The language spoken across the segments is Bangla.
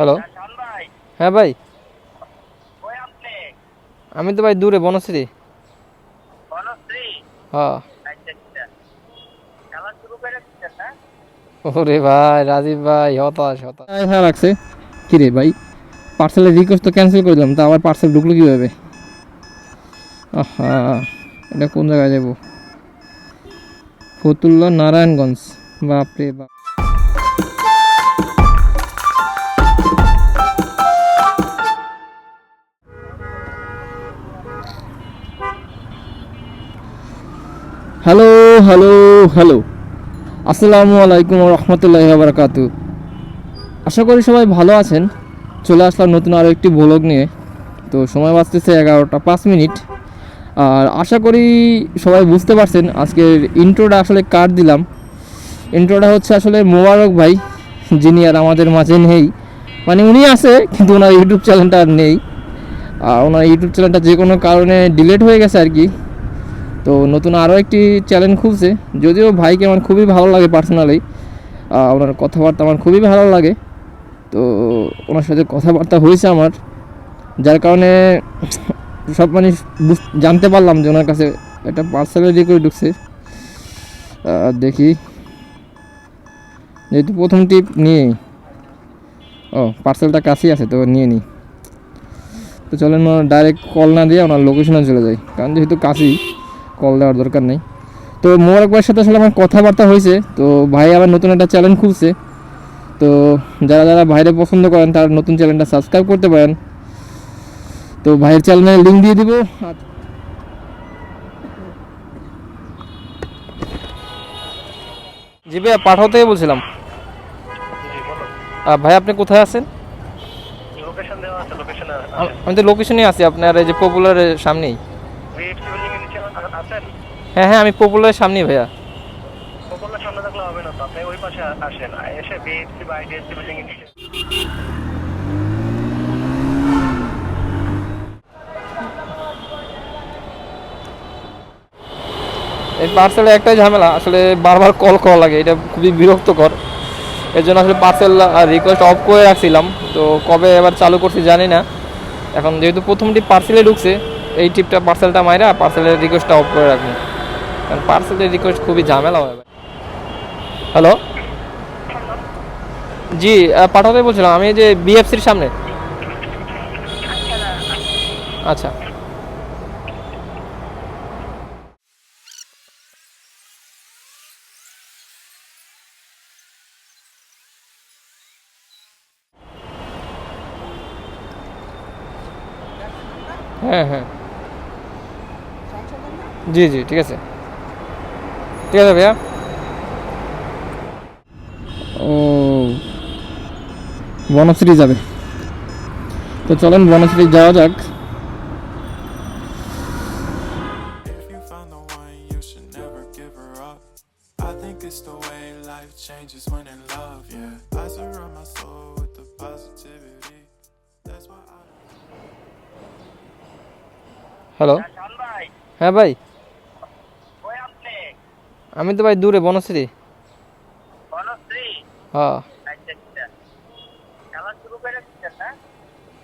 হ্যালো। হ্যাঁ ভাই। আমি তো ভাই দূরে, বনশ্রী। হ্যাঁ। ওরে ভাই, রাজীব ভাই, হতাশ হতাশ। হ্যাঁ লাগছে কি রে ভাই? পার্সেলের রিকোয়েস্ট তো ক্যান্সেল করে দিলাম তা আবার পার্সেল ঢুকলো কীভাবে? আহা, এটা কোন জায়গায় যাব? ফতুল্লা নারায়ণগঞ্জ। বাপরে বাপ। হ্যালো হ্যালো হ্যালো আসসালামু আলাইকুম রহমতুল্লাহ বারকাতু আশা করি সবাই ভালো আছেন। চলে আসলাম নতুন আরও একটি ব্লগ নিয়ে। তো সময় বাঁচতেছে এগারোটা পাঁচ মিনিট। আর আশা করি সবাই বুঝতে পারছেন আজকের ইন্ট্রোটা আসলে কার দিলাম। ইন্ট্রোটা হচ্ছে আসলে মোবারক ভাই, যিনি আর আমাদের মাঝে নেই। মানে উনি আছে, কিন্তু ওনার ইউটিউব চ্যানেলটা আর নেই। আর ওনার ইউটিউব চ্যানেলটা যে কোনো কারণে ডিলেট হয়ে গেছে আর কি। তো নতুন আরও একটি চ্যানেল খুলছে। যদিও ভাইকে আমার খুবই ভালো লাগে পার্সোনালি ওনার কথাবার্তা আমার খুবই ভালো লাগে। তো ওনার সাথে কথাবার্তা হয়েছে আমার, যার কারণে সব মানে জানতে পারলাম যে ওনার কাছে একটা পার্সেলের করে ঢুকছে। দেখি। যেহেতু প্রথম টিপ নিয়ে ও পার্সেলটা কাছেই আছে, তো নিয়ে নিই। তো চলেন ডাইরেক্ট কল না দিয়ে ওনার লোকেশনে চলে যাই। কারণ যেহেতু কাছেই কল দেওয়ার দরকার নেই। তো মোবারক ভাইয়ের সাথে আসলে আমার কথাবার্তা হয়েছে তো ভাই আবার নতুন একটা চ্যানেল খুলছে। তো যারা যারা ভাইরে পছন্দ করেন তারা নতুন চ্যানেলটা সাবস্ক্রাইব করতে পারেন। তো ভাইয়ের চ্যানেলের লিঙ্ক দিয়ে দিব। আর জি ভাইয়া পাঠাও থেকে বলছিলাম। ভাই আপনি কোথায় আছেন? আমি তো লোকেশনে আছি আপনার এই যে পপুলারের সামনেই ভিএফসি বিল্ডিং এর নিচে আ- আছেন হ্যাঁ হ্যাঁ আমি পপুলারের সামনেই ভাইয়া। পপুলার সামনে থাকলে হবে না তো আপনি ওই পাশে আসেন। এসে ভিএফসি বা আইডিএফসি বিল্ডিং এর নিচে এই পার্সেলে একটাই ঝামেলা আসলে বারবার কল করা লাগে এটা খুবই বিরক্তকর। এর জন্য আসলে পার্সেল রিকোয়েস্ট অফ করে রাখছিলাম তো কবে এবার চালু করছি জানি না। এখন যেহেতু প্রথমটি পার্সেলে ঢুকছে এই টিপটা পার্সেলটা মাইরা পার্সেলের রিকোয়েস্টটা অফ করে রাখব। কারণ পার্সেলের রিকোয়েস্ট খুবই ঝামেলা হয় হ্যালো জি পাঠাতে বলছিলাম, আমি যে বিএফসির সামনে। আচ্ছা। হ্যাঁ হ্যাঁ। জি জি, ঠিক আছে। ঠিক আছে ভাইয়া ও বনশ্রী যাবে তো চলেন বনশ্রী যাওয়া যাক If you found the one, you should never give her up. I think it's the way life changes when in love, yeah. I surround my soul with the positivity. That's why I. Hello Shan ভাই হ্যাঁ ভাই কই আপনি আমি তো ভাই দূরে বনশ্রী। হ্যাঁ। আচ্ছা আচ্ছা।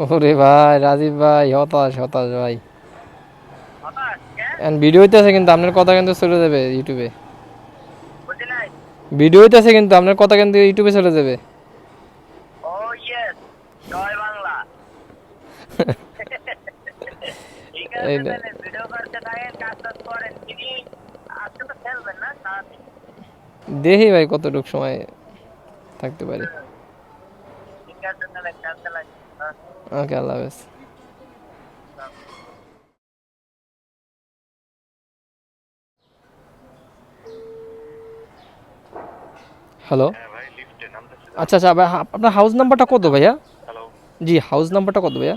ওরে ভাই রাজীব ভাই হতাশ হতাশ ভাই। ভিডিও হইতেছে কিন্তু আপনার কথা কিন্তু চলে যাবে ইউটিউবে। ভিডিও হইতেছে কিন্তু আপনার কথা কিন্তু ইউটিউবে চলে যাবে। জয় বাংলা ঠিক আছে এই না। তাহলে ভিডিও করতে থাকেন কাজ টাজ করেন তিনি আজকে তো খেলবেন না সারাদিন দেখি ভাই কতটুকু সময় থাকতে পারি? ওকে আল্লাহ হাফেজ। হ্যালো। হ্যাঁ আচ্ছা আচ্ছা ভাই, আপনার হাউস নাম্বারটা কত ভাইয়া? হ্যালো জি হাউস নাম্বারটা কত ভাইয়া?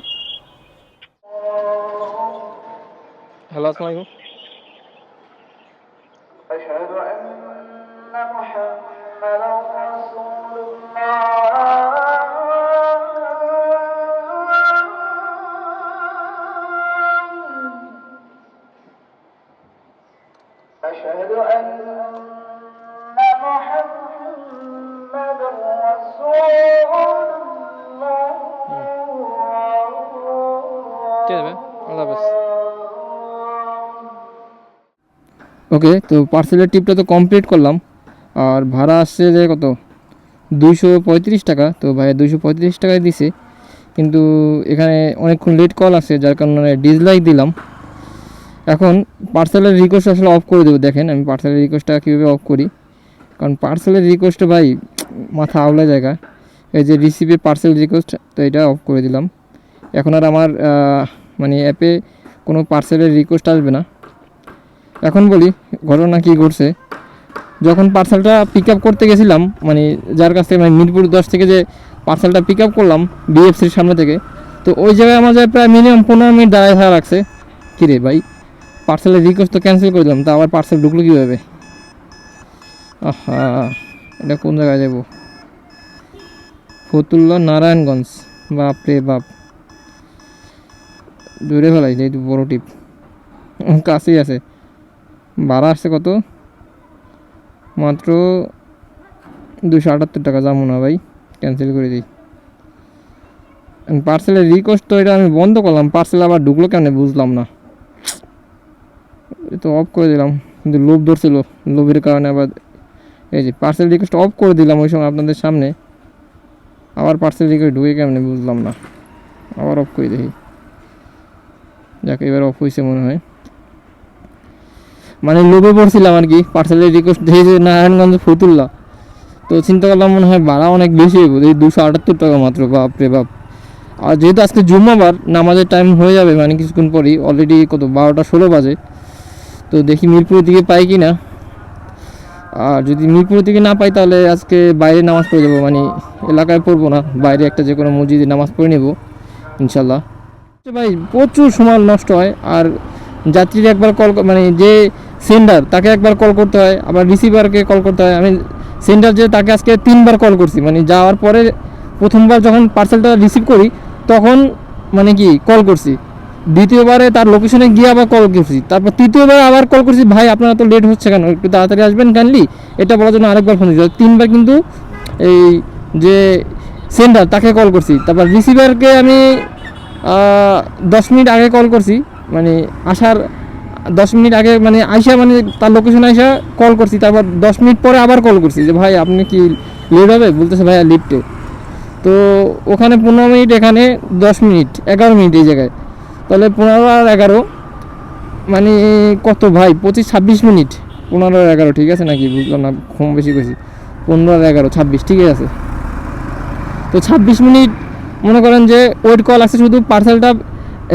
হ্যালো আসসালামু أشهد أن محمد رسول الله. ওকে তো পার্সেলের টিপটা তো কমপ্লিট করলাম। আর ভাড়া আসছে যে কত? দুইশো পঁয়ত্রিশ টাকা। তো ভাইয়া দুইশো পঁয়ত্রিশ টাকায় দিছে। কিন্তু এখানে অনেকক্ষণ লেট কল আছে যার কারণে ডিজলাইক দিলাম। এখন পার্সেলের রিকোয়েস্ট আসলে অফ করে দেবো, দেখেন আমি পার্সেলের রিকোয়েস্টটা কীভাবে অফ করি। কারণ পার্সেলের রিকোয়েস্টে ভাই মাথা আওলা জায়গা। এই যে রিসিভে পার্সেল রিকোয়েস্ট তো এটা অফ করে দিলাম। এখন আর আমার মানে অ্যাপে কোনো পার্সেলের রিকোয়েস্ট আসবে না। এখন বলি, ঘটনা কী ঘটছে? যখন পার্সেলটা পিক আপ করতে গেছিলাম মানে যার কাছ থেকে মানে মিরপুর দশ থেকে যে পার্সেলটা পিক আপ করলাম বিএফসির সামনে থেকে, তো ওই জায়গায় আমার প্রায় মিনিমাম পনেরো মিনিট দাঁড়ায় থাকা লাগছে। কিরে ভাই? পার্সেলের রিকোয়েস্ট তো ক্যান্সেল করে দিলাম, তা আবার পার্সেল ঢুকলো কীভাবে? আহা, এটা কোন জায়গায় যাব? ফতুল্লা নারায়ণগঞ্জ, বাপ রে বাপ। দূরে ফেলাই যেহেতু বড় টিপ। কাছেই আছে। ভাড়া আসছে কত? মাত্র দুশো আটাত্তর টাকা যাব না ভাই ক্যান্সেল করে দিই। পার্সেলের রিকোয়েস্ট তো এটা আমি বন্ধ করলাম পার্সেল আবার ঢুকলো কেন বুঝলাম না। তো অফ করে দিলাম। কিন্তু লোভ ধরছিল লোভের কারণে আবার এই যে পার্সেল রিকোয়েস্ট অফ করে দিলাম ওই সময় আপনাদের সামনে। আবার পার্সেল রিকোয়েস্ট ঢুকে কেমনে বুঝলাম না। আবার অফ করে দেখি যাক, এবার অফ হয়েছে মনে হয়। মানে লোভে পড়ছিলাম আর কি পার্সেলের রিকোয়েস্ট যে নারায়ণগঞ্জ ফতুল্লা। তো চিন্তা করলাম মনে হয় ভাড়া অনেক বেশি হইব এই দুশো আটাত্তর টাকা মাত্র, বাপ রে বাপ। আর যেহেতু আজকে জুম্মাবার, নামাজের টাইম হয়ে যাবে মানে কিছুক্ষণ পরই অলরেডি কত বারোটা ষোলো বাজে। তো দেখি মিরপুরের দিকে পাই কি না। আর যদি মিরপুরের দিকে না পাই তাহলে আজকে বাইরে নামাজ পড়ে যাব মানে এলাকায় পড়ব না, বাইরে একটা যে কোনো মসজিদে নামাজ পড়ে নেব, ইনশাল্লাহ। তো ভাই, প্রচুর সময় নষ্ট হয়, আর যাত্রীর একবার কল মানে যে সেন্ডার তাকে একবার কল করতে হয়, আবার রিসিভারকে কল করতে হয়। আমি সেন্ডার যে, তাকে আজকে তিনবার কল করছি মানে যাওয়ার পরে প্রথমবার যখন পার্সেলটা রিসিভ করি, তখন মানে কি কল করছি। দ্বিতীয়বারে তার লোকেশনে গিয়ে আবার কল করছি। তারপর তৃতীয়বার আবার কল করছি, ভাই, আপনারা তো লেট হচ্ছে কেন? একটু তাড়াতাড়ি আসবেন কাইন্ডলি এটা বলার জন্য আরেকবার ফোন দিচ্ছি তিনবার কিন্তু এই যে সেন্ডার তাকে কল করছি। তারপর রিসিভারকে আমি দশ মিনিট আগে কল করছি। মানে আসার দশ মিনিট আগে মানে আইসা মানে তার লোকেশন আইসা কল করছি। তারপর দশ মিনিট পরে আবার কল করছি যে, ভাই, আপনি কি লেট হবে? বলতেছে, ভাইয়া লিফটে তো ওখানে পনেরো মিনিট, এখানে দশ মিনিট, এগারো মিনিট এই জায়গায়। তাহলে পনেরো আর এগারো। মানে কত ভাই? পঁচিশ, ছাব্বিশ মিনিট। পনেরো আর এগারো, ঠিক আছে নাকি? বুঝলাম না, কম বেশি করছি পনেরো আর এগারো, ছাব্বিশ ঠিক আছে। তো ছাব্বিশ মিনিট মনে করেন যে ওয়েট কল আছে শুধু পার্সেলটা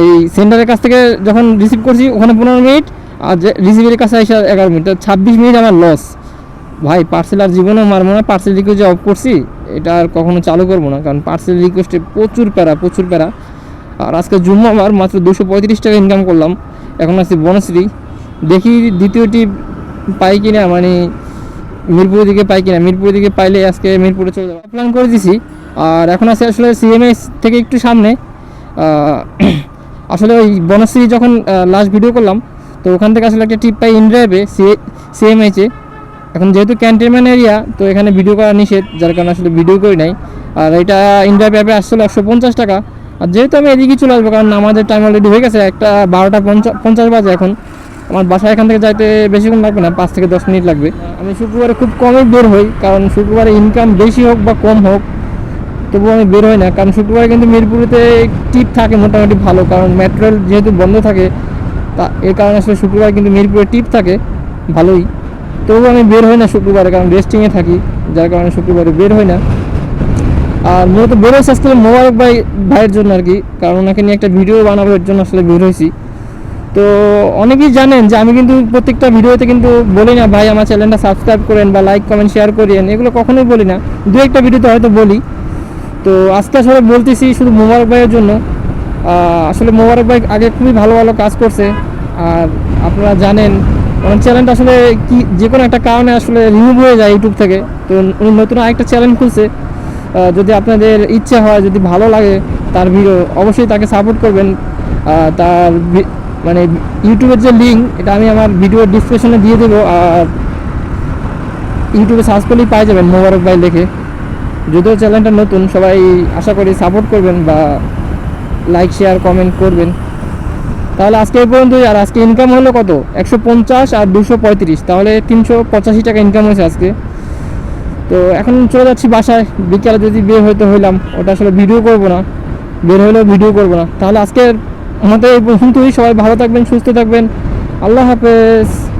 এই সেন্টারের কাছ থেকে যখন রিসিভ করছি, ওখানে পনেরো মিনিট আর যে রিসিভের কাছে এসে এগারো মিনিট। ছাব্বিশ মিনিট আমার লস ভাই পার্সেল আর জীবনেও মারবো না। পার্সেল রিকোয়েস্ট অফ করছি, এটা আর কখনো চালু করব না। কারণ পার্সেল রিকোয়েস্টে প্রচুর প্যারা প্রচুর প্যারা। আর আজকে জুম্মা আমার মাত্র দুশো পঁয়ত্রিশ টাকা ইনকাম করলাম। এখন আসছি বনশ্রী। দেখি দ্বিতীয়টি পাই কিনা মানে মিরপুরের দিকে পাই কিনা। মিরপুরের দিকে পাইলে আজকে মিরপুরে চলে যাব। প্ল্যান করে দিছি। আর এখন আছে আসলে সিএমএস থেকে একটু সামনে। আসলে ওই বনশ্রী যখন লাস্ট ভিডিও করলাম, তো ওখান থেকে আসলে একটা টিপ পাই ইনড্রাইভে সিএমএইচে এখন যেহেতু ক্যান্টনমেন্ট এরিয়া তো এখানে ভিডিও করা নিষেধ, যার কারণে আসলে ভিডিও করি নাই। আর এটা ইনড্রাইভ অ্যাপে আসছিল একশো পঞ্চাশ টাকা। আর যেহেতু আমি এদিকেই চলে আসব, কারণ আমাদের টাইম অলরেডি হয়ে গেছে, একটা বারোটা পঞ্চাশ বাজে এখন। আমার বাসায় এখান থেকে যাইতে বেশিক্ষণ লাগবে না, পাঁচ থেকে দশ মিনিট লাগবে। আমি শুক্রবারে খুব কমই বের হই, কারণ শুক্রবারে ইনকাম বেশি হোক বা কম হোক, তবুও আমি বের হই না। কারণ শুক্রবারে কিন্তু মিরপুরেতে টিপ থাকে মোটামুটি ভালো, কারণ মেট্রো রেল যেহেতু বন্ধ থাকে, তা এর কারণে আসলে শুক্রবার কিন্তু মিরপুরে টিপ থাকে, ভালোই। তবুও আমি বের হই না শুক্রবারে, কারণ রেস্টিংয়ে থাকি, যার কারণে শুক্রবারে বের হই না। আর মূলত বের হয়েছে আজকে মোবারক ভাই ভাইয়ের জন্য আর কি, কারণ ওনাকে নিয়ে একটা ভিডিও বানাবার জন্য আসলে বের হয়েছি। তো অনেকেই জানেন যে আমি কিন্তু প্রত্যেকটা ভিডিওতে কিন্তু বলি না, ভাই, আমার চ্যানেলটা সাবস্ক্রাইব করেন বা লাইক কমেন্ট শেয়ার করেন এগুলো কখনোই বলি না। দু একটা ভিডিওতে হয়তো বলি। তো আস্তে আসলে বলতেছি শুধু মোবারক ভাইয়ের জন্য। আসলে মোবারক ভাই আগে খুবই ভালো ভালো কাজ করছে। আর আপনারা জানেন, ওনার চ্যানেলটা আসলে কি, যে কোনো একটা কারণে আসলে রিমুভ হয়ে যায় ইউটিউব থেকে। তো উনি নতুন আরেকটা চ্যানেল খুলছে। যদি আপনাদের ইচ্ছে হয়, যদি ভালো লাগে তার ভিডিও অবশ্যই তাকে সাপোর্ট করবেন। তার মানে ইউটিউবের যে লিঙ্ক এটা আমি আমার ভিডিওর ডিসক্রিপশনে দিয়ে দেবো। আর ইউটিউবে সার্চ করলেই পাই যাবেন মোবারক ভাই লিখে যদিও চ্যানেলটা নতুন, সবাই আশা করি সাপোর্ট করবেন বা লাইক শেয়ার কমেন্ট করবেন। তাহলে আজকে এই পর্যন্তই। আর আজকে ইনকাম হলো কত? একশো পঞ্চাশ আর দুশো পঁয়ত্রিশ। তাহলে তিনশো পঁচাশি টাকা ইনকাম হয়েছে আজকে। তো এখন চলে যাচ্ছি বাসায়। বিকালে যদি বের হইতে হইলাম, ওটা আসলে ভিডিও করব না। বের হলেও ভিডিও করব না। তাহলে আজকে আমাদের এই পর্যন্তই। সবাই ভালো থাকবেন, সুস্থ থাকবেন। আল্লাহ হাফেজ।